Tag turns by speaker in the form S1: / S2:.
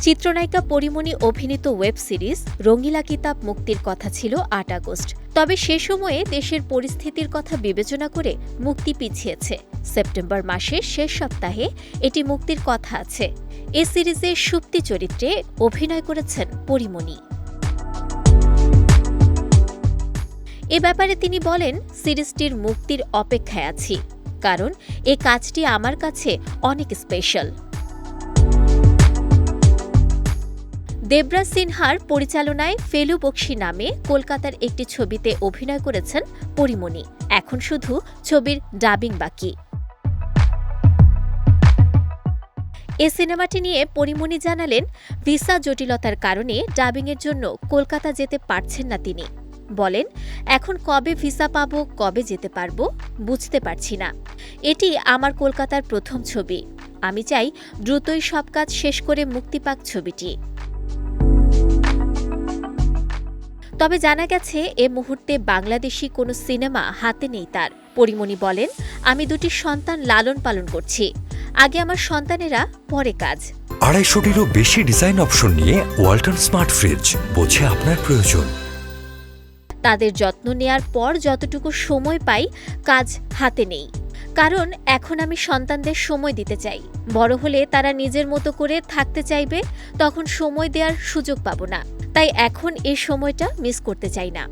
S1: চিত্রনায়িকা পরিমণি অভিনীত web series রঙ্গিলা কিতাব মুক্তির কথা ছিল আট আগস্ট। তবে সে সময়ে দেশের পরিস্থিতির কথা বিবেচনা করে মুক্তি পিছিয়েছে। সেপ্টেম্বর মাসের শেষ সপ্তাহে এটি মুক্তির কথা আছে। এ সিরিজে সুপ্তি চরিত্রে অভিনয় করেছেন পরিমণি। এ ব্যাপারে তিনি বলেন, সিরিজটির মুক্তির অপেক্ষায় আছি, কারণ এ কাজটি আমার কাছে অনেক স্পেশাল দেবরাজ সিনহার পরিচালনায় ফেলু বক্সি নামে কলকাতার একটি ছবিতে অভিনয় করেছেন পরিমণি। এখন শুধু ছবির ডাবিং বাকি। এ সিনেমাটি নিয়ে পরিমণি জানালেন, ভিসা জটিলতার কারণে ডাবিংয়ের জন্য কলকাতা যেতে পারছেন না তিনি। বলেন, এখন কবে ভিসা পাব, কবে যেতে পারব, বুঝতে পারছি না। এটি আমার কলকাতার প্রথম ছবি। আমি চাই দ্রুতই সব কাজ শেষ করে মুক্তি পাক ছবিটি। তবে জানা গেছে এ মুহূর্তে বাংলাদেশি কোনো সিনেমা হাতে নেই তার। পরিমণি বলেন আমি দুটি সন্তান লালন পালন করছি। আগে আমার সন্তানেরা পরে কাজ।
S2: আড়াইশোটিরও বেশি ডিজাইন অপশন নিয়ে ওয়ালটন স্মার্ট ফ্রিজ বোঝে আপনার প্রয়োজন।
S1: তাদের যত্ন নেয়ার পর যতটুকু সময় পাই কাজ হাতে নেই। কারণ এখন আমি সন্তানদের সময় দিতে চাই। বড় হলে তারা নিজের মতো করে থাকতে চাইবে তখন সময় দেওয়ার সুযোগ পাবো না। তাই এখন এই সময়টা মিস করতে চাই না।